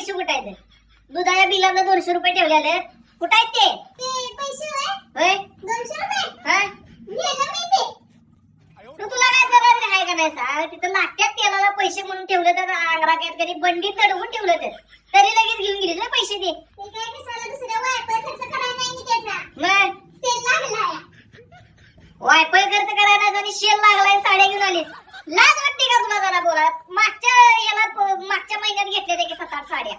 पैसे कुठे आहेत? दुधाच्या बिलाला दोनशे रुपये ठेवलेले ते? पैसे होय? दोनशे रुपये? हा? तुला काय आहे का नाही सांग? तिथं तेलाला पैसे म्हणून ठेवलं तर कधी बंडी चढवून ठेवलं तर तरी लगेच घेऊन गेलीस ना पैसे दे ते काय खर्च करायला वायफाय खर्च करायला आणि शेल लागलाय साड्या घेऊन आलीस. लाज वाटते का तुला जरा बोला मागच्या मागच्या महिन्यात घेतल्या ते सात आठ साड्या.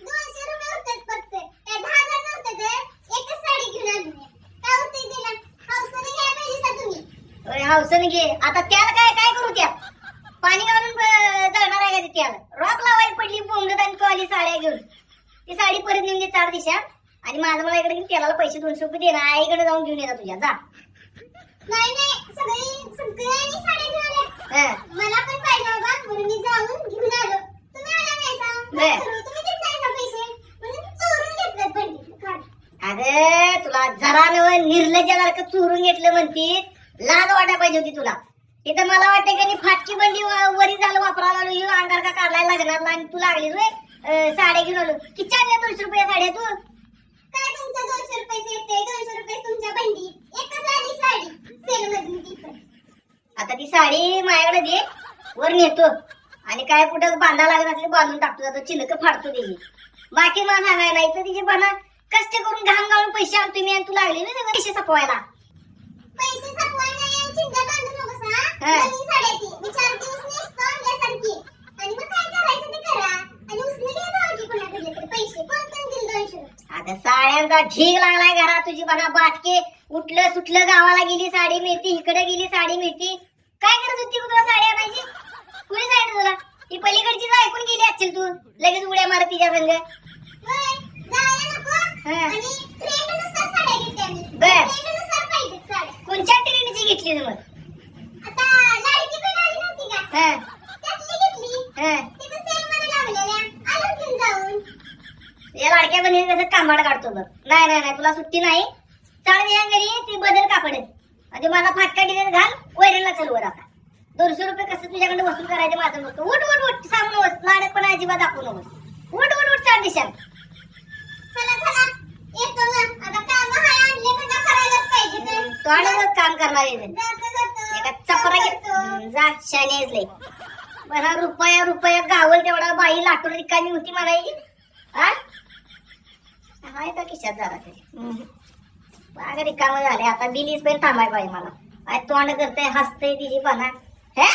दोनशे रुपये होतात फक्त. काय दहा हजार नव्हतं तर एकच साडी घेऊन. काय त्याला हौसाने घ्यायला पाहिजे तुम्ही. अरे हौसन घे. आता त्याला काय काय करू त्यात पाणी घालून जळणार आहे का ते त्याला? रॉक लावायला पडली बोंबलत आणि तू आली साड्या घेऊन. ती साडी परत नेऊन चार दिशा आणि माझं मला इकडे तेलाला पैसे दोनशे रुपये दे ना. आईकडे जाऊन घेऊन येणार तुझ्या. जा. नाही नाही. सगळी सगळ्यांनी साड्या घेऊन आल्या हं. मला पण पाहिजे बाबा म्हणून मी जाऊन घेऊन आलो तुम्ही आला नाही सा? नाही. खरं, तुम्ही देत नाही का पैसे म्हणून चोरून घेतलं बंडी काढ. अरे तुला जरा नव निर्लज्जासारखं चोरून घेतलं म्हणतीस. लाज वाटायला पाहिजे होती तुला. इथं मला वाटतं की नाही फाटकी बंडी वरी झालं वापरायला ह्यो अंगार का काढलाय लग्नातला आणि तू लागलीस होय. अं, साड्या घेऊन आलो. किती आणल्या दोनशे रुपये साड्या तू? काय तुमचं दोनशे रुपये येते दोनशे रुपये तुमच्या बंडी एकच आली साडी. सेल मधून ती पण आता ती साडी माझ्याकडे दे. वर नेतो. आणि काय कुठं बांधा लागत असले बांधून टाकतो जातो चिलक फाडतो त्याची बाकी मला सांगायला नाही तर तिचे बना कष्ट करून घाम गाळून पैसे आणतो मी आणि तू लागली ना पैसे सपवायला. पैसे सपवाय नाही आणि चिंता बांधू नकोस हा. नवीन साडी आहे ती मी चार दिवस नेसतो आणल्यासारखी. आणि मग काय करायचं ते करा. आणि उसने घ्या जाऊ कोणाकडले तरी पैसे. कोण पण दिल दोनशे रुपये. आता साड्यांचा ढीग लागलाय घरात तुझी बना बाटके. उठलं सुटलं गावाला गेली साडी मिळती इकडे गेली साडी मिळती. काय करत होती तू तुला साडी आणायची कुणी सांगितलं तुला ती पलीकडचीच ऐकून तू? लगेच उड्या मार तिच्या संग बर. कोणत्या ट्रेनची घेतली मग? हा. या लाडक्या बहिणी कसं कांबाड काढतो बघ. नाही नाही नाही तुला सुट्टी नाही. चाल या घरी ती बदल कापड. आणि माझा फाटका डिझाईन घाल वैरणला चलवर आता. दोनशे रुपये कसं तुझ्याकडे वसूल करायचं माझं मग उठ उठ उठ सांगून लाडक पण अजिबात दाखवू नकोस. उठ उठ उठ चार दिशा चला चला. येतो मग आता काम हाय आणले म्हणजे करायलाच पाहिजे तर तो आणि मग काम करणार आहे. एका चपरा घे. जातो. हम्म, जा शानेजले बरा रुपया रुपया गावल तेवढा बाई लाटून रिकामी होती म्हणायची हा? हाय का खिशात जरा तरी? बाग रिकामं झाले आता बिलीस पण थांबाय पाहिजे मला. काय तोंड करते हसते तिची पणा हे?